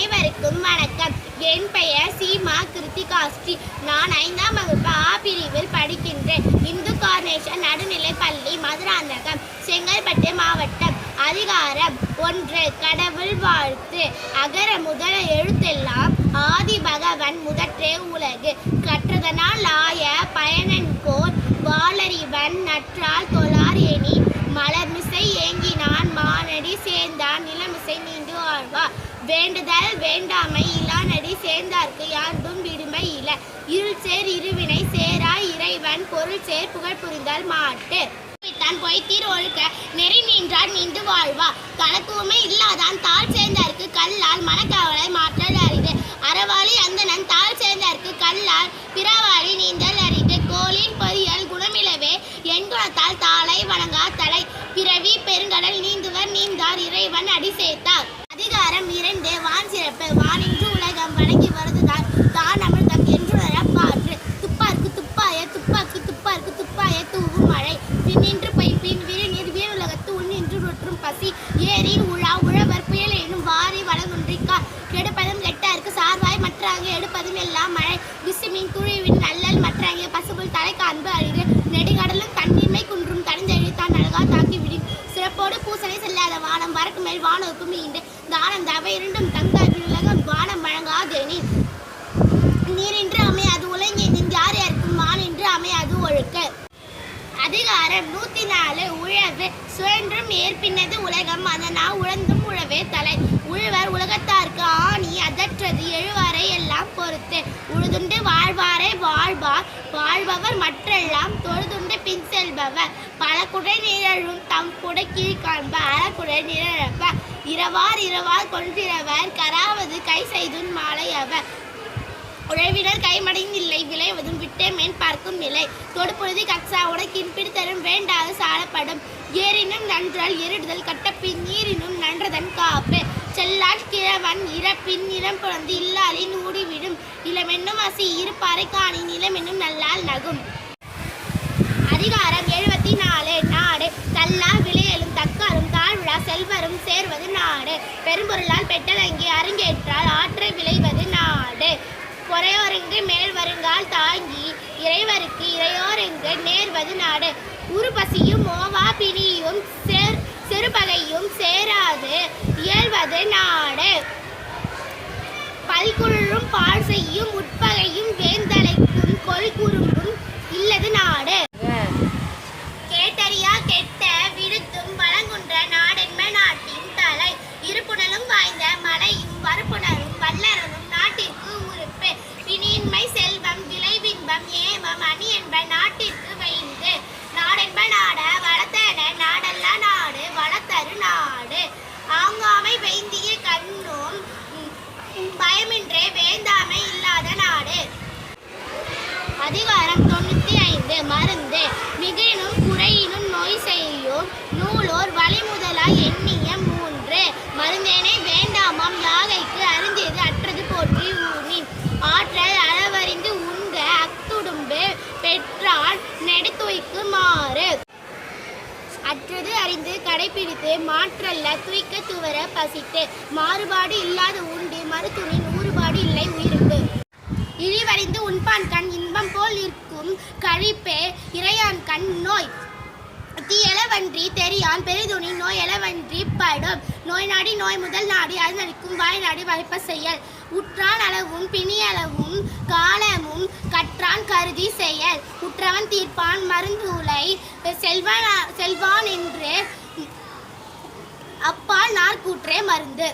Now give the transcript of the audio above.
அனைவருக்கும் வணக்கம். என் பெயர் சீமா கிருத்திகாஸ்ரீ. நான் ஐந்தாம் வகுப்பு ஆ பிரிவில் படிக்கின்றேன். இந்து கார்னேஷன் நடுநிலை பள்ளி மதுராந்தகம் செங்கல்பட்டு மாவட்டம். அதிகாரம் ஒன்று. கடவுள் வாழ்த்து. அகர முதல எழுத்தெல்லாம் ஆதி பகவன் முதற்றே உலகு. கற்றதனால் ஆய பயனன் கோர். வாளறிவன் நற்றால் தொழார் வேண்டுதல் வேண்டாமை இலானடி சேர்ந்தார்க்கு யாண்டும் விடுமை இல இருள் சேர் இருவினை சேரா இறைவன் பொருள் சேர் புகழ் புரிந்தால் மாட்டு. தான் பொய்த்தீர் ஒழுக்க நெறி நின்றார் நின்று வாழ்வா. கலக்குவமே இல்லாதான் தாழ் சேர்ந்தார்க்கு கல்லால் மனக்கவலை மாற்றல் அறிது அறவாளி அந்தணன் தாழ் சேர்ந்தார்க்கு கல்லால் பிறவாளி நீந்தல் அறிது கோலின் பொறியல் குணமிலவே என் குணத்தால் தாளை வணங்கா தலை பெருங்கடல் நீந்துவர் நீந்தார் இறைவன் அடி சேர்த்தார் அதிகாரம் இரண்டு வான் சிறப்பு. வானின்று உலகம் வணங்கி வருதுதான். தான் அமிர்தம் என்றுணர பாற்று துப்பார்க்கு துப்பாய துப்பாக்கு துப்பார்க்கு துப்பாய தூவும் மழை. பின்னின்று பைப்பின் விருநீர் வீணுலகத்து உன்னின்று நொற்றும் பசி. ஏரி உழா உழவர் புயல் எனும் வாரி வளங்குன்றிக்கா கெடுப்பதும் கெட்டார்க்கு சார்வாய் மற்றாக எடுப்பதும் எல்லாம் மழை. விசுமின் துழிவின் நல்ல மேல் வானோக்கும் ஈண்டு தானம் தவை இரண்டும் தங்காய் உலகம் வானம் வழங்காதேனி நீரின்று அமையாது உலங்கி நின்றார் யாருக்கும் மான் மானின்று அமையாது ஒழுக்க. அதிகாரம் நூத்தி நாலு உழவு சுழன்றும் ஏற்பின்னது உலகம். அதனா உழந்தும் உழவே தலை. உழுவர் உலகத்தார்க்கு ஆணி அதற்றது. எழுவாரை எல்லாம் பொறுத்து. உழுதுண்டு வாழ்வாரே வாழ்வார். வாழ்பவர் மற்றெல்லாம் தொழுதுண்டு காண்பவர் பல குடை நிழலும் தம் குடை கீழ் காண்ப அறக்குடை நிழப்ப இரவார் இரவார் கொன்றிரவர் கராவது கை செய்தும் மாலை அவர் உழைவினர் கைமடைந்தில்லை விளைவதும் விட்டே மேன் பார்க்கும் நிலை. தொடுப்பொழுது கக்ஸாவோட கிண்பிடி தரும் வேண்டாது சாலப்படும். ஏறினும் நன்றால் எருடுதல் கட்டப்பின் நீரினும் நன்றதன் காப்பு. செல்லான் கிழவன் இறப்பின் நிறம் பிறந்து இல்லாலின் ஊடிவிடும். இளமென்னும் அசி இருப்பாறை காணி நிலமென்னும் நல்லால் நகும். அதிகாரம் எழுபத்தி நாலு நாடு தல்லா விளையலும் தக்காரும் தாழ்விழா செல்வரும் சேர்வது நாடு. பெரும்பொருளால் பெட்டதங்கி அரங்கேற்றால் ஆற்றை விளைவது நாடு. குறையோரெங்கு மேல் வருங்கால் தாங்கி இறைவருக்கு இறையோரெங்கு நேர்வது நாடு. உருபசியும் மோவா பிணியும் சேர் செருபகையும் சேராது. இயல்வது நாடு. பல்குழலும் பால் அதிகாரம் தொண்ணூத்தி ஐந்து. மருந்து. மிகினும் குறையினும் நோய் செய்யும் நூலோர் வழிமுதலாய் எண்ணிய மூன்று. மருந்தேனை வேண்டாமாம். யாகைக்கு அருந்தியது அற்றது போற்றி ஊனின். ஆற்றல் அளவறிந்து உண்க அத்துடும்பு பெற்றால் நெடுத்துய்க்கு மாறு. அற்றது அறிந்து கடைபிடித்து மாற்றல்ல துய்க்க துவர பசித்து. மாறுபாடு இல்லாத உண்டு. மருத்துவின் ஊறுபாடு இல்லை உயிருக்கு இழிவறிந்து உண்பான் கண் இன்பம் கழிப்பே இறையான் கண் நோய். தீயளவன்றி தெரியான் பெரிதுணி நோய் எளவன்றி படும். நோய் நாடி நோய் முதல் நாடி அது நடிக்கும் வாய் நாடி வைப்ப செயல். உற்றான் அளவும் பிணியளவும் காலமும் கற்றான் கருதி செயல். உற்றவன் தீர்ப்பான் மருந்தூலை செல்வான் செல்வான் என்று அப்பால் நார்கூற்றே மருந்து.